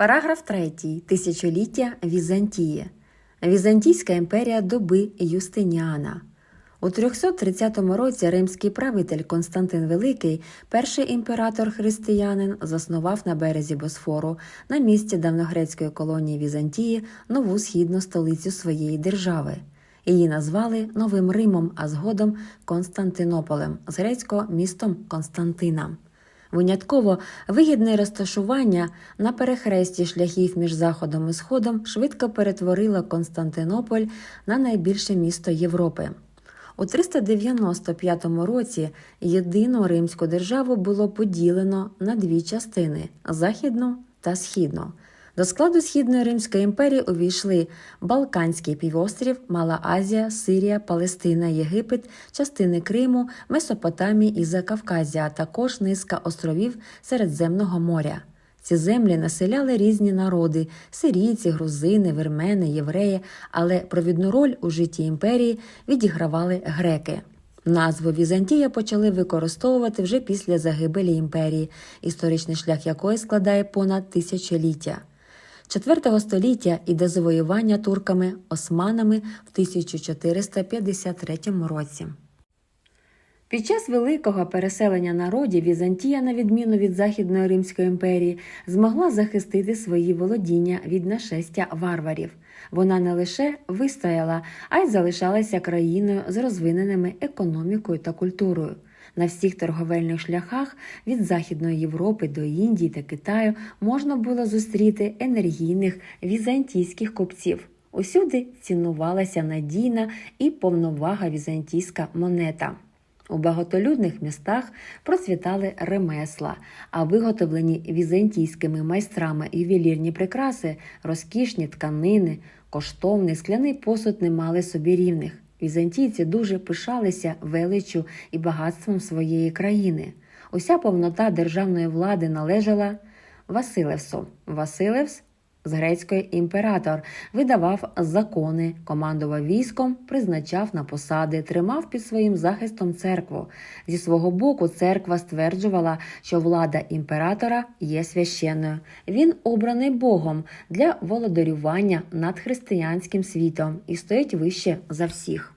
Параграф 3. Тисячоліття Візантії. Візантійська імперія доби Юстиніана. У 330 році римський правитель Константин Великий, перший імператор християнин, заснував на березі Босфору на місці давньогрецької колонії Візантії нову східну столицю своєї держави. Її назвали Новим Римом, а згодом Константинополем, з грецького містом Константина. Винятково вигідне розташування на перехресті шляхів між Заходом і Сходом швидко перетворило Константинополь на найбільше місто Європи. У 395 році єдину римську державу було поділено на дві частини західну та східну. До складу Східної Римської імперії увійшли Балканський півострів, Мала Азія, Сирія, Палестина, Єгипет, частини Криму, Месопотамії і Закавказя, а також низка островів Середземного моря. Ці землі населяли різні народи сирійці, грузини, вірмени, євреї, але провідну роль у житті імперії відігравали греки. Назву Візантія почали використовувати вже після загибелі імперії, історичний шлях якої складає понад тисячоліття. 4 століття і до завоювання турками османами в 1453 році. Під час великого переселення народів Візантія, на відміну від Західної Римської імперії, змогла захистити свої володіння від нашестя варварів. Вона не лише вистояла, а й залишалася країною з розвиненими економікою та культурою. На всіх торговельних шляхах від Західної Європи до Індії та Китаю можна було зустріти енергійних візантійських купців. Усюди цінувалася надійна і повновага візантійська монета. У багатолюдних містах процвітали ремесла, а виготовлені візантійськими майстрами ювелірні прикраси, розкішні тканини, коштовний скляний посуд не мали собі рівних. Візантійці дуже пишалися величчю і багатством своєї країни. Уся повнота державної влади належала Василевсу. Василевс з грецької імператор видавав закони, командував військом, призначав на посади, тримав під своїм захистом церкву. Зі свого боку, церква стверджувала, що влада імператора є священною. Він обраний Богом для володарювання над християнським світом і стоїть вище за всіх.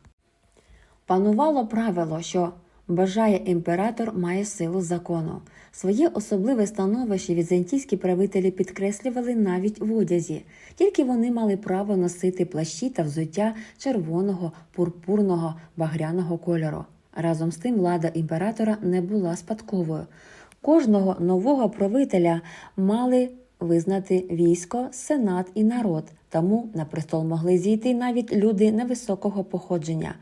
Панувало правило, що бажає імператор має силу закону. Своє особливе становище візантійські правителі підкреслювали навіть в одязі, тільки вони мали право носити плащі та взуття червоного, пурпурного, багряного кольору. Разом з тим влада імператора не була спадковою. Кожного нового правителя мали визнати військо, сенат і народ, тому на престол могли зійти навіть люди невисокого походження.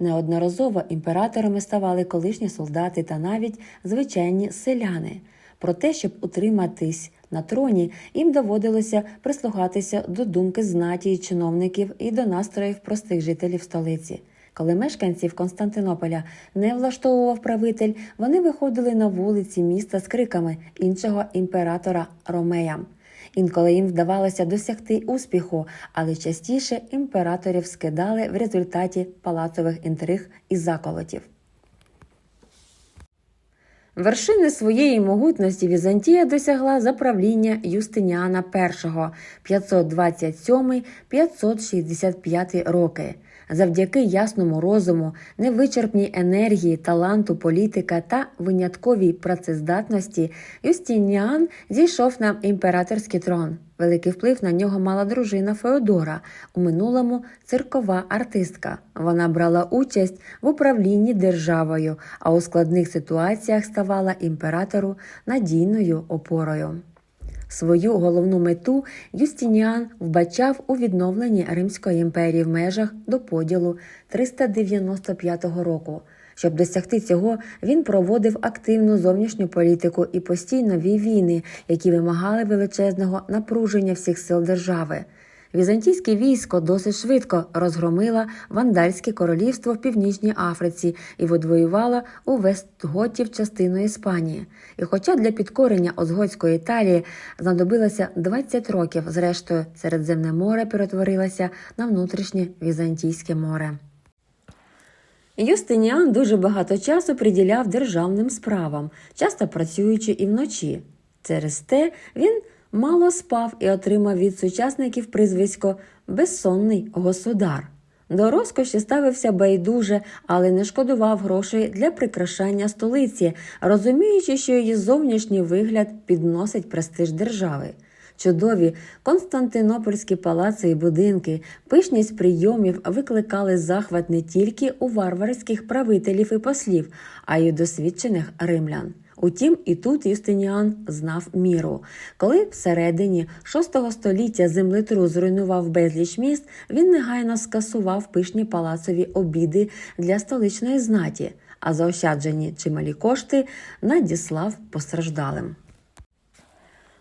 Неодноразово імператорами ставали колишні солдати та навіть звичайні селяни. Про те, щоб утриматись на троні, їм доводилося прислухатися до думки знаті і чиновників і до настроїв простих жителів столиці. Коли мешканців Константинополя не влаштовував правитель, вони виходили на вулиці міста з криками іншого імператора Ромея. Інколи їм вдавалося досягти успіху, але частіше імператорів скидали в результаті палацових інтриг і заколотів. Вершини своєї могутності Візантія досягла за правління Юстиніана І 527-565 роки. Завдяки ясному розуму, невичерпній енергії, таланту політика та винятковій працездатності Юстиніан зійшов на імператорський трон. Великий вплив на нього мала дружина Феодора, у минулому циркова артистка. Вона брала участь в управлінні державою, а у складних ситуаціях ставала імператору надійною опорою. Свою головну мету Юстиніан вбачав у відновленні Римської імперії в межах до поділу 395 року. Щоб досягти цього, він проводив активну зовнішню політику і постійно вів війни, які вимагали величезного напруження всіх сил держави. Візантійське військо досить швидко розгромило вандальське королівство в Північній Африці і відвоювало у Вестготів частину Іспанії. І хоча для підкорення Озготської Італії знадобилося 20 років, зрештою Середземне море перетворилося на внутрішнє Візантійське море. Юстиніан дуже багато часу приділяв державним справам, часто працюючи і вночі. Через те він мало спав і отримав від сучасників прізвисько Безсонний государ. До розкоші ставився байдуже, але не шкодував грошей для прикрашання столиці, розуміючи, що її зовнішній вигляд підносить престиж держави. Чудові константинопольські палаци і будинки, пишність прийомів викликали захват не тільки у варварських правителів і послів, а й у досвідчених римлян. Утім, і тут Юстиніан знав міру. Коли всередині VI століття землетрус зруйнував безліч міст, він негайно скасував пишні палацові обіди для столичної знаті, а заощаджені чималі кошти надіслав постраждалим.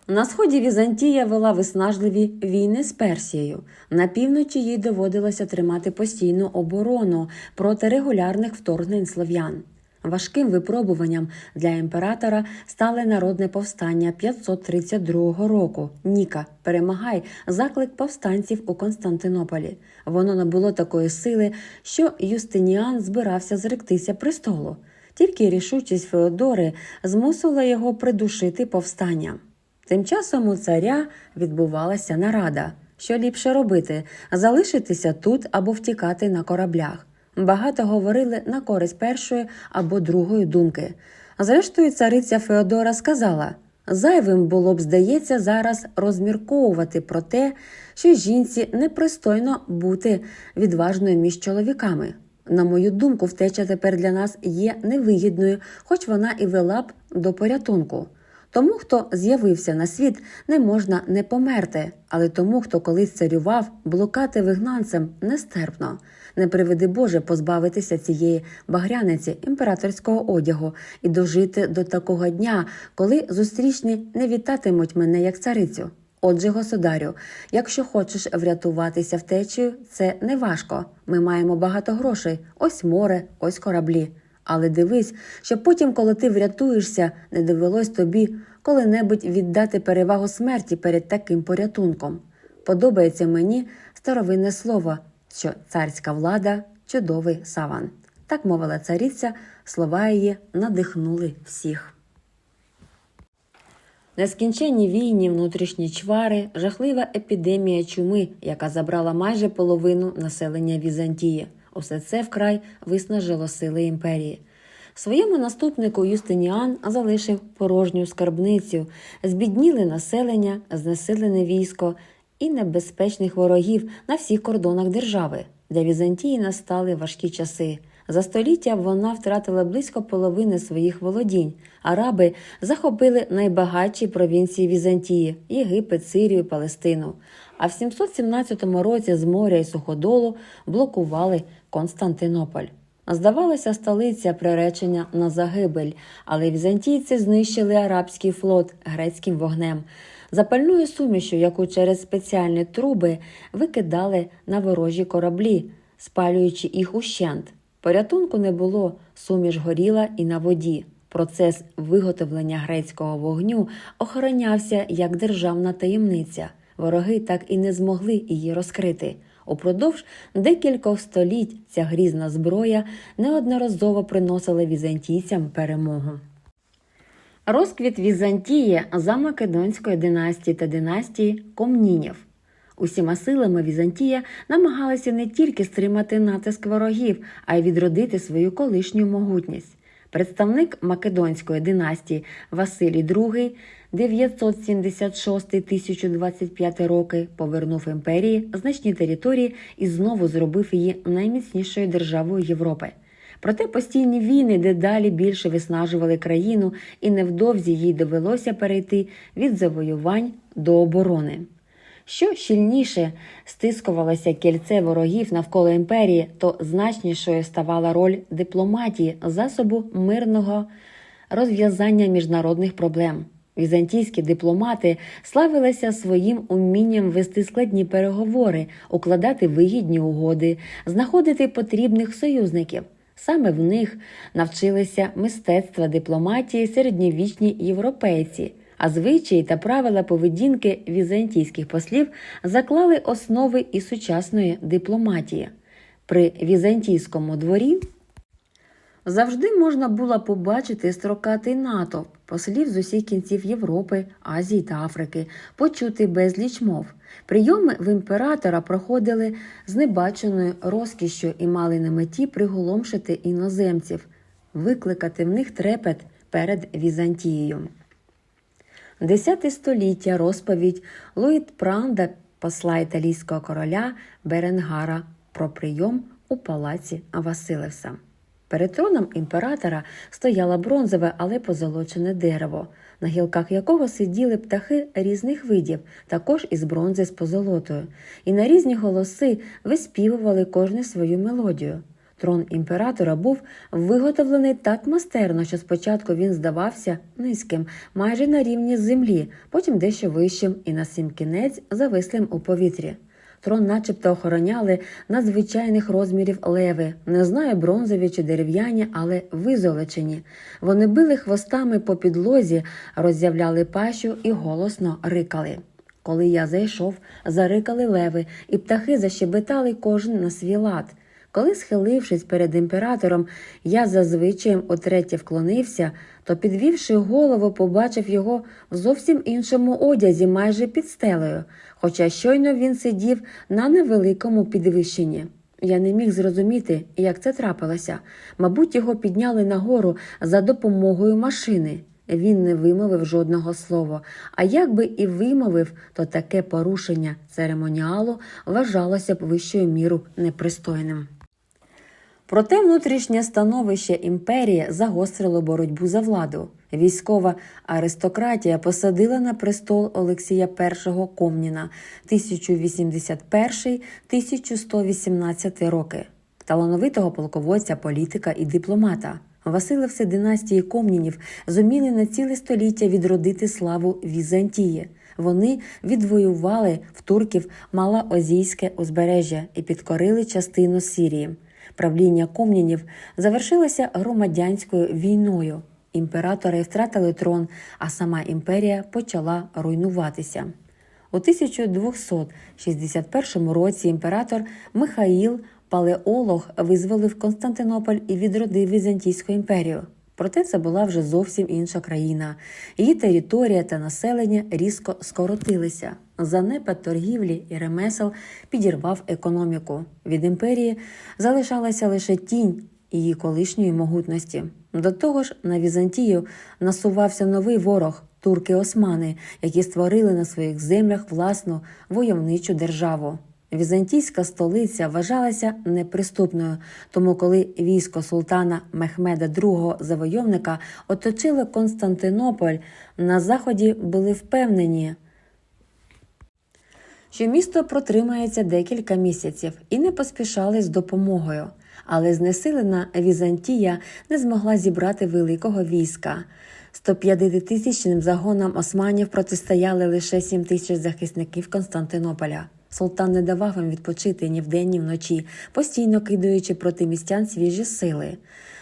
На сході Візантія вела виснажливі війни з Персією. На півночі їй доводилося тримати постійну оборону проти регулярних вторгнень слов'ян. Важким випробуванням для імператора стали народне повстання 532 року. Ніка перемагай заклик повстанців у Константинополі. Воно набуло такої сили, що Юстиніан збирався зректися престолу. Тільки рішучість Феодори змусила його придушити повстання. Тим часом у царя відбувалася нарада. Що ліпше робити залишитися тут або втікати на кораблях. Багато говорили на користь першої або другої думки. Зрештою, цариця Феодора сказала: зайвим було б, здається, зараз розмірковувати про те, що жінці непристойно бути відважною між чоловіками. На мою думку, втеча тепер для нас є невигідною, хоч вона і вела б до порятунку. Тому, хто з'явився на світ, не можна не померти, але тому, хто колись царював, блукати вигнанцем нестерпно. Не приведи Боже позбавитися цієї багряниці імператорського одягу і дожити до такого дня, коли зустрічні не вітатимуть мене як царицю. Отже, государю, якщо хочеш врятуватися втечею, це не важко. Ми маємо багато грошей, ось море, ось кораблі. Але дивись, щоб потім, коли ти врятуєшся, не довелось тобі коли-небудь віддати перевагу смерті перед таким порятунком. Подобається мені старовинне слово, що царська влада чудовий саван. Так мовила цариця, слова її надихнули всіх. Нескінченні війні, внутрішні чвари, жахлива епідемія чуми, яка забрала майже половину населення Візантії. Усе це вкрай виснажило сили імперії. Своєму наступнику Юстиніан залишив порожню скарбницю, збідніле населення, знесилене військо і небезпечних ворогів на всіх кордонах держави. Для Візантії настали важкі часи. За століття вона втратила близько половини своїх володінь. Араби захопили найбагатші провінції Візантії Єгипет, Сирію, Палестину. А в 717 році з моря і суходолу блокували Константинополь. Здавалося, столиця приречення на загибель, але візантійці знищили арабський флот грецьким вогнем, запальною сумішю, яку через спеціальні труби викидали на ворожі кораблі, спалюючи їх ущент. Порятунку не було, суміш горіла і на воді. Процес виготовлення грецького вогню охоронявся як державна таємниця. Вороги так і не змогли її розкрити. Упродовж декількох століть ця грізна зброя неодноразово приносила візантійцям перемогу. Розквіт Візантії за Македонської династії та династії Комнінів. Усіма силами Візантія намагалася не тільки стримати натиск ворогів, а й відродити свою колишню могутність. Представник Македонської династії Василій II 976-1025 роки повернув імперії значні території і знову зробив її найміцнішою державою Європи. Проте постійні війни дедалі більше виснажували країну, і невдовзі їй довелося перейти від завоювань до оборони. Що щільніше стискувалося кільце ворогів навколо імперії, то значнішою ставала роль дипломатії засобу мирного розв'язання міжнародних проблем. Візантійські дипломати славилися своїм умінням вести складні переговори, укладати вигідні угоди, знаходити потрібних союзників. Саме в них навчилися мистецтва дипломатії середньовічні європейці, а звичаї та правила поведінки візантійських послів заклали основи і сучасної дипломатії. При візантійському дворі Завжди можна було побачити строкатий натовп, послів з усіх кінців Європи, Азії та Африки, почути безліч мов. Прийоми в імператора проходили з небаченою розкішшю і мали на меті приголомшити іноземців, викликати в них трепет перед Візантією. Десяте століття розповідь Луїд Пранда, посла італійського короля Беренгара, про прийом у палаці Василевса. Перед троном імператора стояло бронзове, але позолочене дерево, на гілках якого сиділи птахи різних видів, також із бронзи з позолотою, і на різні голоси виспівували кожне свою мелодію. Трон імператора був виготовлений так майстерно, що спочатку він здавався низьким, майже на рівні землі, потім дещо вищим і на сім кінець завислим у повітрі. Трон начебто охороняли надзвичайних розмірів леви, не знаю, бронзові чи дерев'яні, але визолочені. Вони били хвостами по підлозі, роззявляли пащу і голосно рикали. Коли я зайшов, зарикали леви, і птахи защебетали кожен на свій лад. Коли, схилившись перед імператором, я зазвичай утретє вклонився, то, підвівши голову, побачив його в зовсім іншому одязі, майже під стелею, хоча щойно він сидів на невеликому підвищенні. Я не міг зрозуміти, як це трапилося. Мабуть, його підняли нагору за допомогою машини. Він не вимовив жодного слова, а якби і вимовив, то таке порушення церемоніалу вважалося б вищою міру непристойним. Проте внутрішнє становище імперії загострило боротьбу за владу. Військова аристократія посадила на престол Олексія І Комніна 1081-1118 роки, талановитого полководця, політика і дипломата. Василевси династії Комнінів зуміли на ціле століття відродити славу Візантії. Вони відвоювали в турків Малоазійське узбережжя і підкорили частину Сирії. Правління комнінів завершилося громадянською війною. Імператори втратили трон, а сама імперія почала руйнуватися. У 1261 році імператор Михаїл Палеолог визволив Константинополь і відродив Візантійську імперію. Проте це була вже зовсім інша країна. Її територія та населення різко скоротилися. Занепад торгівлі і ремесел підірвав економіку. Від імперії залишалася лише тінь її колишньої могутності. До того ж, на Візантію насувався новий ворог турки-османи, які створили на своїх землях власну войовничу державу. Візантійська столиця вважалася неприступною, тому коли військо султана Мехмеда II завойовника оточило Константинополь, на заході були впевнені, що місто протримається декілька місяців і не поспішали з допомогою. Але знесилена Візантія не змогла зібрати великого війська. 150-тисячним загонам османів протистояли лише 7 тисяч захисників Константинополя. Султан не давав їм відпочити ні вдень, ні вночі, постійно кидаючи проти містян свіжі сили.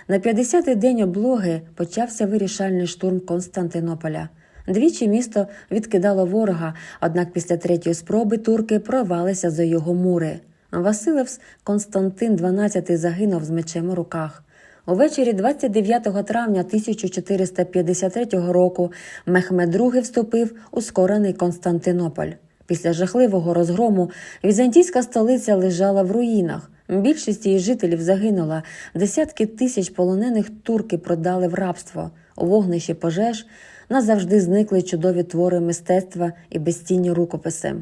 На 50-й день облоги почався вирішальний штурм Константинополя. Двічі місто відкидало ворога, однак після третьої спроби турки прорвалися за його мури. Василевс Константин XII загинув з мечем у руках. Увечері 29 травня 1453 року Мехмед II вступив у скорений Константинополь. Після жахливого розгрому візантійська столиця лежала в руїнах. Більшість її жителів загинула. Десятки тисяч полонених турки продали в рабство. У вогнищі пожеж назавжди зникли чудові твори мистецтва і безцінні рукописи.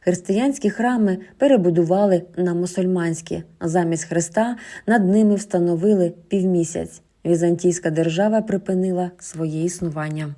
Християнські храми перебудували на мусульманські. Замість Христа над ними встановили півмісяць. Візантійська держава припинила своє існування.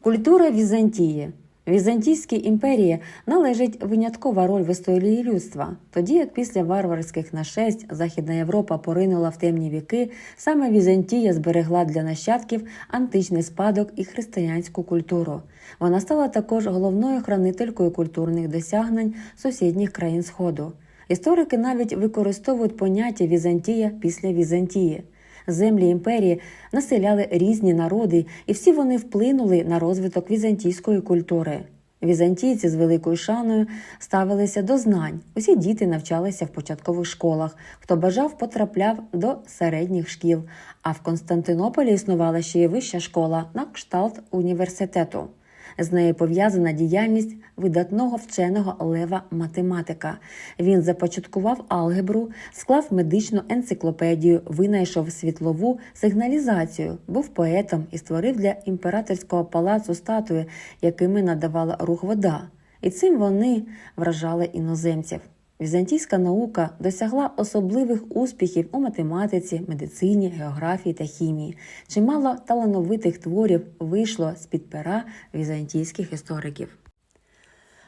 Культура Візантії Візантійській імперії належить виняткова роль в історії людства. Тоді як після варварських нашесть Західна Європа поринула в темні віки, саме Візантія зберегла для нащадків античний спадок і християнську культуру. Вона стала також головною хранителькою культурних досягнень сусідніх країн Сходу. Історики навіть використовують поняття Візантія після Візантії. Землі імперії населяли різні народи, і всі вони вплинули на розвиток візантійської культури. Візантійці з великою шаною ставилися до знань. Усі діти навчалися в початкових школах. Хто бажав, потрапляв до середніх шкіл. А в Константинополі існувала ще й вища школа на кшталт університету. З нею пов'язана діяльність видатного вченого Лева математика. Він започаткував алгебру, склав медичну енциклопедію, винайшов світлову сигналізацію, був поетом і створив для імператорського палацу статуї, якими надавала рух вода. І цим вони вражали іноземців. Візантійська наука досягла особливих успіхів у математиці, медицині, географії та хімії. Чимало талановитих творів вийшло з-під пера візантійських істориків.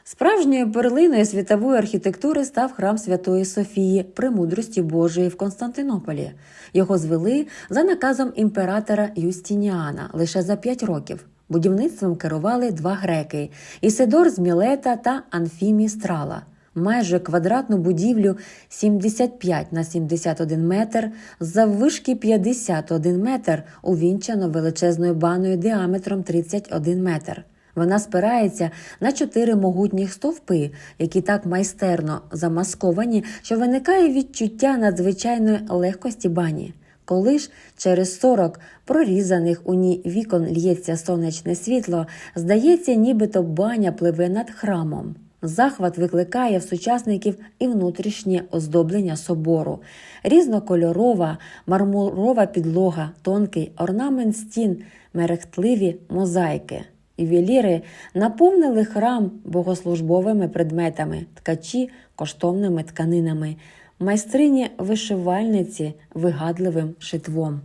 Справжньою перлиною світової архітектури став храм Святої Софії Премудрості Божої в Константинополі. Його звели за наказом імператора Юстініана лише за п'ять років. Будівництвом керували два греки Ісидор з Мілета та Анфімій Страла. Майже квадратну будівлю 75 на 71 метр, заввишки 51 метр, увінчано величезною баною діаметром 31 метр. Вона спирається на чотири могутніх стовпи, які так майстерно замасковані, що виникає відчуття надзвичайної легкості бані. Коли ж через 40 прорізаних у ній вікон л'ється сонячне світло, здається, нібито баня пливе над храмом. Захват викликає в сучасників і внутрішнє оздоблення собору, різнокольорова мармурова підлога, тонкий орнамент стін, мерехтливі мозаїки. Ювеліри наповнили храм богослужбовими предметами, ткачі коштовними тканинами, майстрині вишивальниці вигадливим шитвом.